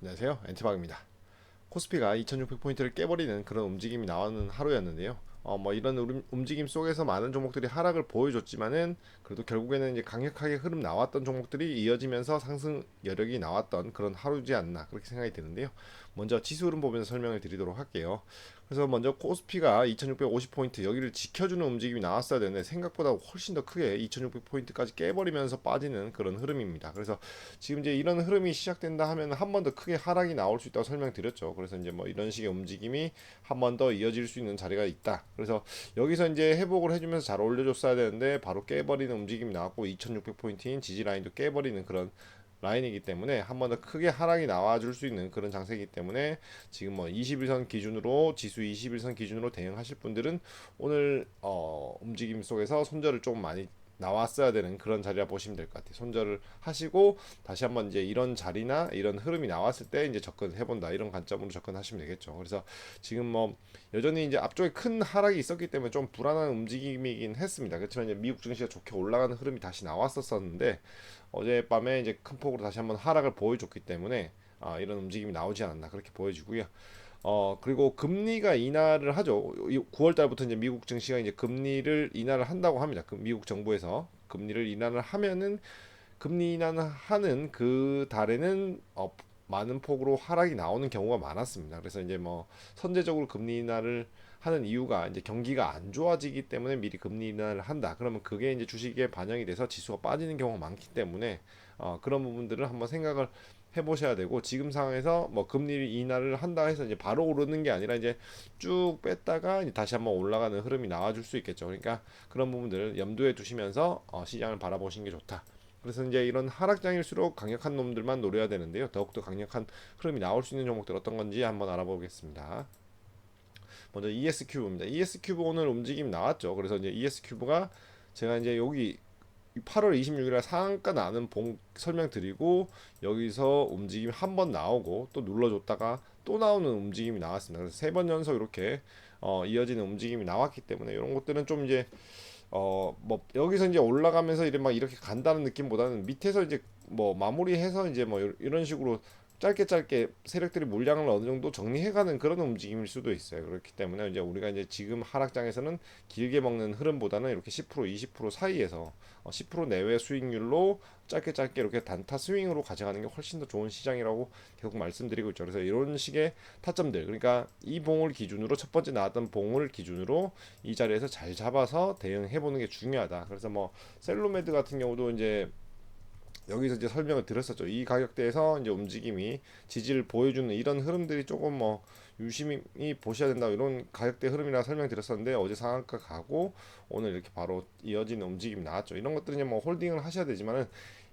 안녕하세요. 엔티박입니다. 코스피가 2600포인트를 깨버리는 그런 움직임이 나오는 하루였는데요. 어, 뭐 이런 음- 움직임 속에서 많은 종목들이 하락을 보여줬지만은 그래도 결국에는 이제 강력하게 흐름 나왔던 종목들이 이어지면서 상승 여력이 나왔던 그런 하루지 않나 그렇게 생각이 드는데요. 먼저 지수 흐름 보면서 설명을 드리도록 할게요. 그래서 먼저 코스피가 2650포인트 여기를 지켜주는 움직임이 나왔어야 되는데 생각보다 훨씬 더 크게 2600포인트까지 깨버리면서 빠지는 그런 흐름입니다. 그래서 지금 이제 이런 흐름이 시작된다 하면 한 번 더 크게 하락이 나올 수 있다고 설명드렸죠. 그래서 이제 뭐 이런 식의 움직임이 한 번 더 이어질 수 있는 자리가 있다. 그래서 여기서 이제 회복을 해주면서 잘 올려줬어야 되는데 바로 깨버리는 움직임이 나왔고 2600포인트인 지지 라인도 깨버리는 그런 라인이기 때문에 한 번 더 크게 하락이 나와줄 수 있는 그런 장세이기 때문에 지금 뭐 21선 기준으로 지수 21선 기준으로 대응하실 분들은 오늘 어 움직임 속에서 손절을 좀 많이 나왔어야 되는 그런 자리라 보시면 될 것 같아요. 손절을 하시고 다시 한번 이제 이런 자리나 이런 흐름이 나왔을 때 이제 접근해 본다 이런 관점으로 접근하시면 되겠죠. 그래서 지금 뭐 여전히 이제 앞쪽에 큰 하락이 있었기 때문에 좀 불안한 움직임이긴 했습니다. 그렇지만 이제 미국 증시가 좋게 올라가는 흐름이 다시 나왔었었는데 어젯밤에 이제 큰 폭으로 다시 한번 하락을 보여줬기 때문에 아, 이런 움직임이 나오지 않았나 그렇게 보여지고요. 어 그리고 금리가 인하를 하죠. 9월 달부터 이제 미국 증시가 이제 금리를 인하를 한다고 합니다. 그 미국 정부에서 금리를 인하를 하면은 금리 인하는 하는 그 달에는 어 많은 폭으로 하락이 나오는 경우가 많았습니다. 그래서 이제 뭐 선제적으로 금리 인하를 하는 이유가 이제 경기가 안 좋아지기 때문에 미리 금리 인하를 한다. 그러면 그게 이제 주식에 반영이 돼서 지수가 빠지는 경우가 많기 때문에 어 그런 부분들을 한번 생각을 해보셔야 되고 지금 상황에서 뭐 금리 인하를 한다 해서 이제 바로 오르는 게 아니라 이제 쭉 뺐다가 이제 다시 한번 올라가는 흐름이 나와줄 수 있겠죠. 그러니까 그런 부분들을 염두에 두시면서 어 시장을 바라보시는 게 좋다. 그래서 이제 이런 하락장일수록 강력한 놈들만 노려야 되는데요. 더욱더 강력한 흐름이 나올 수 있는 종목들 어떤 건지 한번 알아보겠습니다. 먼저 ES 큐브입니다. ES 큐브 오늘 움직임 나왔죠. 그래서 이제 ES 큐브가 제가 이제 여기 8월 26일에 상한가 나는 봉 설명드리고 여기서 움직임이 한번 나오고 또 눌러줬다가 또 나오는 움직임이 나왔습니다. 그래서 세 번 연속 이렇게 어, 이어지는 움직임이 나왔기 때문에 이런 것들은 좀 이제 어 뭐 여기서 이제 올라가면서 이렇게 막 이렇게 간다는 느낌보다는 밑에서 이제 뭐 마무리해서 이제 뭐 이런 식으로 짧게 짧게 세력들이 물량을 어느 정도 정리해가는 그런 움직임일 수도 있어요. 그렇기 때문에 이제 우리가 이제 지금 하락장에서는 길게 먹는 흐름보다는 이렇게 10% 20% 사이에서 10% 내외 수익률로 짧게 짧게 이렇게 단타 스윙으로 가져가는 게 훨씬 더 좋은 시장이라고 계속 말씀드리고 있죠. 그래서 이런 식의 타점들 그러니까 이 봉을 기준으로 첫 번째 나왔던 봉을 기준으로 이 자리에서 잘 잡아서 대응해 보는 게 중요하다. 그래서 뭐 셀로메드 같은 경우도 이제 여기서 이제 설명을 드렸었죠. 이 가격대에서 이제 움직임이 지지를 보여주는 이런 흐름들이 조금 뭐 유심히 보셔야 된다 이런 가격대 흐름이라 설명드렸었는데 어제 상한가 가고 오늘 이렇게 바로 이어지는 움직임이 나왔죠. 이런 것들은 이제 뭐 홀딩을 하셔야 되지만은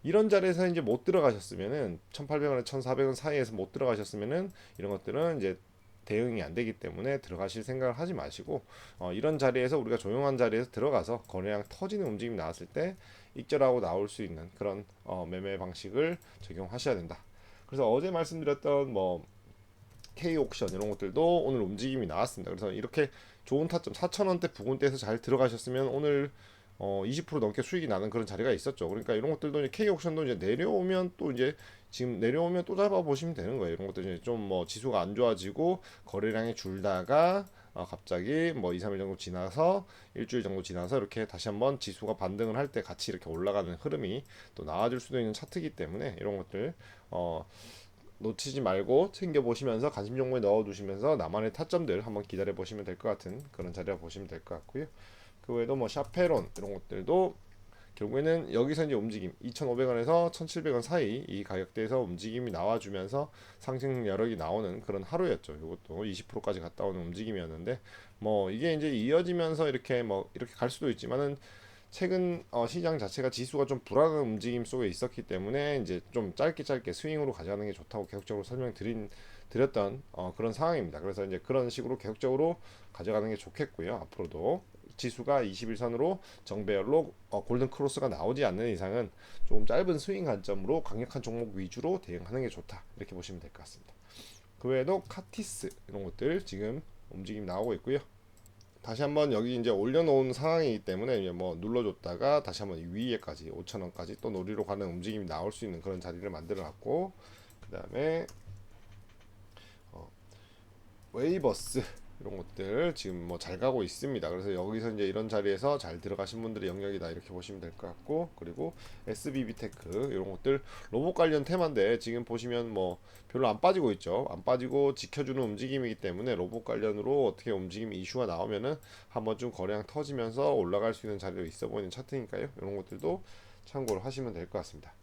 이런 자리에서 이제 못 들어가셨으면은 1,800원, 1,400원 사이에서 못 들어가셨으면은 이런 것들은 이제 대응이 안 되기 때문에 들어가실 생각을 하지 마시고 어, 이런 자리에서 우리가 조용한 자리에서 들어가서 거래량 터지는 움직임이 나왔을 때 익절하고 나올 수 있는 그런 어, 매매 방식을 적용하셔야 된다. 그래서 어제 말씀드렸던 뭐 K 옥션 이런 것들도 오늘 움직임이 나왔습니다. 그래서 이렇게 좋은 타점 4,000원대 부근대에서 잘 들어가셨으면 오늘 어, 20% 넘게 수익이 나는 그런 자리가 있었죠. 그러니까 이런 것들도 이제 K 옥션도 이제 내려오면 또 이제 지금 내려오면 또 잡아 보시면 되는 거예요. 이런 것들 이제 좀뭐 지수가 안 좋아지고 거래량이 줄다가 어, 갑자기 뭐 2, 3일 정도 지나서 일주일 정도 지나서 이렇게 다시 한번 지수가 반등을 할 때 같이 이렇게 올라가는 흐름이 또 나와줄 수도 있는 차트이기 때문에 이런 것들 어 놓치지 말고 챙겨 보시면서 관심 종목에 넣어 두시면서 나만의 타점들 한번 기다려 보시면 될 것 같은 그런 자리라 보시면 될 것 같고요. 그 외에도 뭐 샤페론 이런 것들도 결국에는 여기서 이제 움직임 2,500원에서 1,700원 사이 이 가격대에서 움직임이 나와주면서 상승 여력이 나오는 그런 하루였죠. 이것도 20%까지 갔다 오는 움직임이었는데 뭐 이게 이제 이어지면서 이렇게 뭐 이렇게 갈 수도 있지만은 최근 어, 시장 자체가 지수가 좀 불안한 움직임 속에 있었기 때문에 이제 좀 짧게 짧게 스윙으로 가져가는 게 좋다고 계속적으로 설명드린 드렸던 어, 그런 상황입니다. 그래서 이제 그런 식으로 계속적으로 가져가는 게 좋겠고요. 앞으로도 지수가 21선으로 정배열로 어, 골든 크로스가 나오지 않는 이상은 조금 짧은 스윙 관점으로 강력한 종목 위주로 대응하는 게 좋다 이렇게 보시면 될 것 같습니다. 그 외에도 카티스 이런 것들 지금 움직임 나오고 있고요. 다시 한번 여기 이제 올려놓은 상황이기 때문에 뭐 눌러줬다가 다시 한번 위에까지 5천 원까지 또 놀이로 가는 움직임이 나올 수 있는 그런 자리를 만들어놨고 그 다음에 웨이버스 이런 것들 지금 뭐 잘 가고 있습니다. 그래서 여기서 이제 이런 자리에서 잘 들어가신 분들의 영역이다 이렇게 보시면 될 것 같고 그리고 SBB 테크 이런 것들 로봇 관련 테마인데 지금 보시면 뭐 별로 안 빠지고 있죠. 안 빠지고 지켜주는 움직임이기 때문에 로봇 관련으로 어떻게 움직임 이슈가 나오면은 한번 좀 거래량 터지면서 올라갈 수 있는 자리도 있어 보이는 차트니까요. 이런 것들도 참고를 하시면 될 것 같습니다.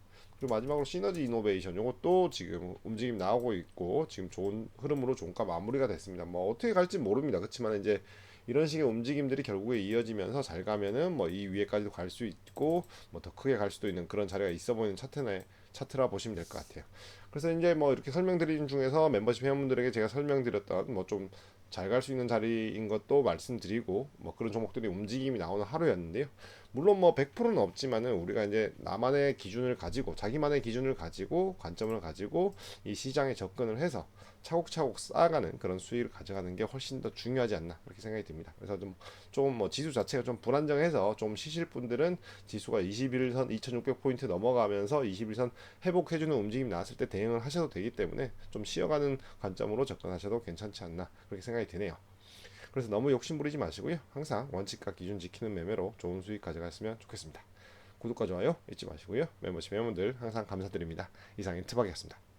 그리고 마지막으로 시너지 이노베이션 이것도 지금 움직임 나오고 있고 지금 좋은 흐름으로 종가 마무리가 됐습니다. 뭐 어떻게 갈지 모릅니다. 그렇지만 이제 이런 식의 움직임들이 결국에 이어지면서 잘 가면은 뭐 이 위에까지도 갈 수 있고 뭐 더 크게 갈 수도 있는 그런 자리가 있어 보이는 차트네 차트라 보시면 될 것 같아요. 그래서 이제 뭐 이렇게 설명드린 중에서 멤버십 회원분들에게 제가 설명드렸던 뭐 좀 잘 갈 수 있는 자리인 것도 말씀드리고 뭐 그런 종목들이 움직임이 나오는 하루였는데요. 물론 뭐 100%는 없지만은 우리가 이제 나만의 기준을 가지고 자기만의 기준을 가지고 관점을 가지고 이 시장에 접근을 해서 차곡차곡 쌓아가는 그런 수익을 가져가는 게 훨씬 더 중요하지 않나 그렇게 생각이 듭니다. 그래서 좀 조금 뭐 지수 자체가 좀 불안정해서 좀 쉬실 분들은 지수가 21선 2,600 포인트 넘어가면서 21선 회복해주는 움직임 나왔을 때 대응을 하셔도 되기 때문에 좀 쉬어가는 관점으로 접근하셔도 괜찮지 않나 그렇게 생각이 드네요. 그래서 너무 욕심 부리지 마시고요. 항상 원칙과 기준 지키는 매매로 좋은 수익 가져갔으면 좋겠습니다. 구독과 좋아요 잊지 마시고요. 멤버십 회원분들 항상 감사드립니다. 이상 인트박이었습니다.